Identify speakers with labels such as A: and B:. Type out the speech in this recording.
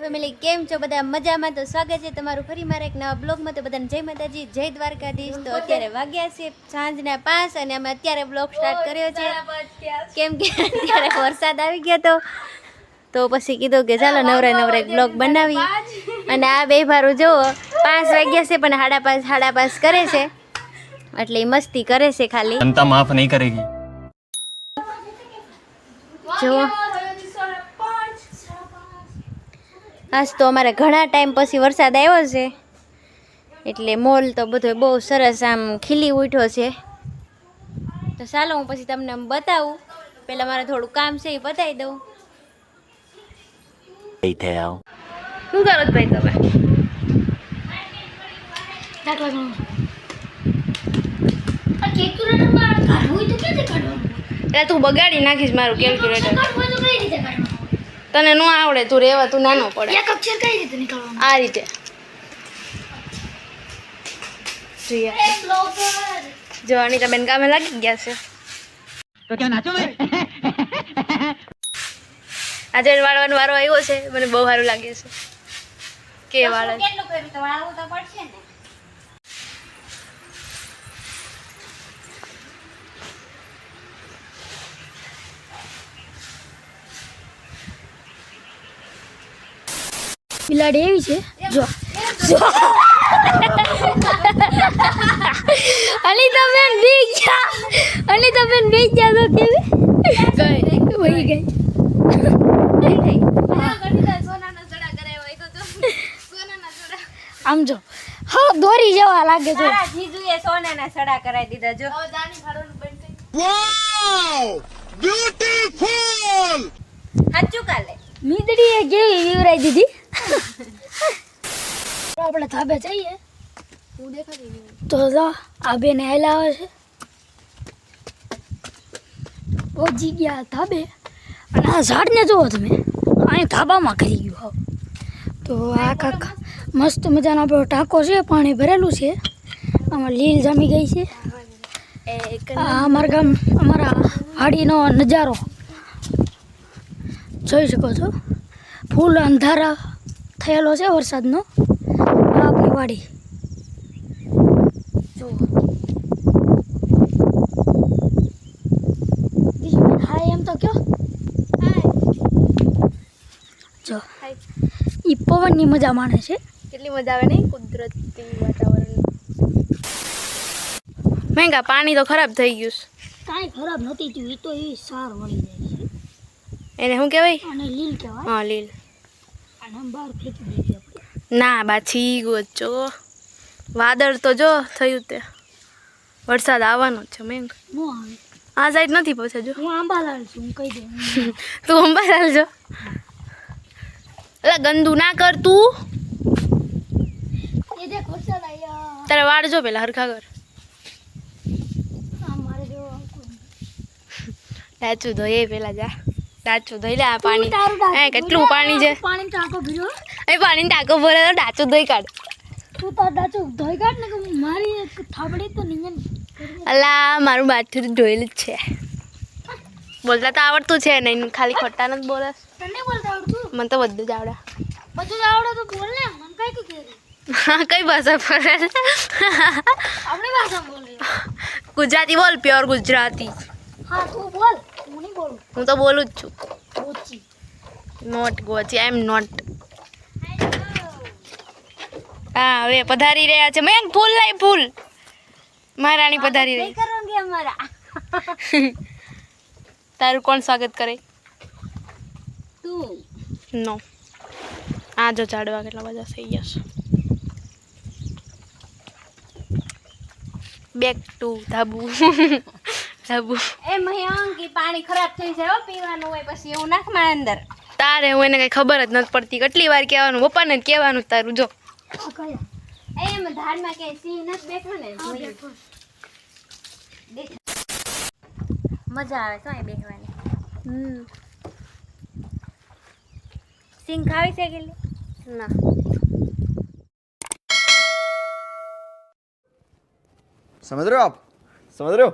A: Family કેમ છો? બધા મજામાં? તો સ્વાગત છે તમારું ફરી મારા એક નવા બ્લોગમાં. તો બધાને જય માતાજી જય દ્વારકાધીશ. તો અત્યારે વાગ્યા છે સાંજના પાંચ અને અમે અત્યારે બ્લોગ સ્ટાર્ટ કર્યો છે. કેમ કે અત્યારે વરસાદ આવી ગયો તો. તો પછી કીધું કે ચાલો નવરા નવરા બ્લોગ બનાવી. અને આ બે ભારું જુઓ પાંચ વાગ્યા છે પણ હાડા પાસ હાડા પાસ કરે છે. એટલે મસ્તી કરે છે ખાલી.
B: માફ નહીં કરેગી.
A: જુઓ. આજ તો અમારે ઘણા ટાઈમ પછી વરસાદ આવ્યો છે. એટલે મોલ તો બધો બહુ સરસ આમ ખીલી ઉઠ્યો છે. તો ચાલો હું પછી તમને આમ બતાવું. પહેલાં મારે થોડું કામ છે એ બતાવી દઉં. શું કરો ભાઈ તમે? તું બગાડી નાખીશ મારું કેલ્ક્યુલેટર તને ન આવડે તું રેવા તું નાનો પડે. આ રીતે. જોઈએ. જો અનિતા બેન કામે લાગી ગયા છે. આજે વાળવાનો વારો આવ્યો છે મને બહુ સારું લાગે છે. કે વાળે?
C: બિલાડી એવી છે? જો. અનિતા બેન બી ગયા. અનિતા બેન બી ગયા તો કેવી? ગઈ વહી ગઈ. આમ જો. હા દોરી જેવા લાગે છે.
A: જીજુએ સોનાના સડા કરાવી દીધા જો. સાચું કાલે.
C: મીંદડી એ કેવી વિવરાઈ દીધી? આપણે ધાબે જઈએ. તો જો આ બે હેલા આવે છે. પહોંચી ગયા ધાબે. અને આ ઝાડને જુઓ તમે અહીં ધાબામાં કરી ગયું હાવ. તો આ કાકા મસ્ત મજાનો આપણો ટાંકો છે પાણી ભરેલું છે. આમાં લીલ જામી ગઈ છે. અમારા ગામ અમારા વાડીનો નજારો. જોઈ શકો છો? ફૂલ અંધારા થયેલો છે વરસાદનો. આ આપણી વાડી. જો. હાય એમ તો કયો. જો. એ પવનની મજા માણે છે.
A: કેટલી મજા આવે નહીં? કુદરતી વાતાવરણ. મહેંગા પાણી તો ખરાબ થઈ ગયું છે.
C: કાંઈ ખરાબ નથી થયું. એ તો એ સાર વળી જાય છે.
A: એને શું કહેવાય?
C: અને લીલ કહેવાય.
A: હા લીલ. ના બાછી ગોચો વાદળ તો જો થયું તે. વરસાદ આવવાનો છે
C: મેં
A: આ સાઈડ નથી પહોંચે જો.
C: હું આંબાલાલ છું કહી દે
A: તું અંબા છો એટલે ગંદુ ના કર તું. તારે વાળજો પેલા હરખા કર. ડાચું ધોઈએ પેલા જા. ડાચું ધોઈ લે આ પાણી. કેટલું પાણી છે?
C: પાણી ટાંકો ભર્યો.
A: એ પાણી ટાંકો ભરે તો ડાચું ધોઈ કાઢ.
C: તું તાર ડાચું ધોઈ કાઢ ને કે મારી એક થાબડી તો નિયન
A: અલા મારું બાથું ધોયેલું જ છે. બોલતા તો આવડતું છે નહીં ખાલી ખોટા જ બોલે.
C: તને બોલતા આવડતું?
A: મને તો બધું જ આવડે.
C: બધું જ આવડે તો બોલ ને મને કઈ તું કે
A: હા કઈ ભાષા પડે
C: આપણી ભાષા બોલ.
A: ગુજરાતી બોલ પ્યોર ગુજરાતી.
C: હા તું બોલ. હું
A: તો બોલું જ છું. નોટ ગોચી આઈ એમ નોટ હા, હવે પધારી રહ્યા છે. મેં ફૂલ લાઈ, ફૂલ. મહારાણી પધારી રહી. તારું કોણ સ્વાગત કરે?
C: તું
A: નો. આ જો ઝાડવા કેટલા બધા થઈ જશે બેક ટુ ધાબુ. સાબુ
D: એ પાણી ખરાબ થઈ જાય પીવાનું હોય પછી એવું નાખ અંદર.
A: તારે હું એને કઈ ખબર જ નથી પડતી. કેટલી વાર કહેવાનું? પપ્પાને જ કહેવાનું તારું જો.
D: સિંહ નથી મજા આવે તો એ
A: હમ.
D: સિંહ ખાવી છે કે
A: ના.
E: સમજ રહ્યો આપ? સમજ રહ્યો?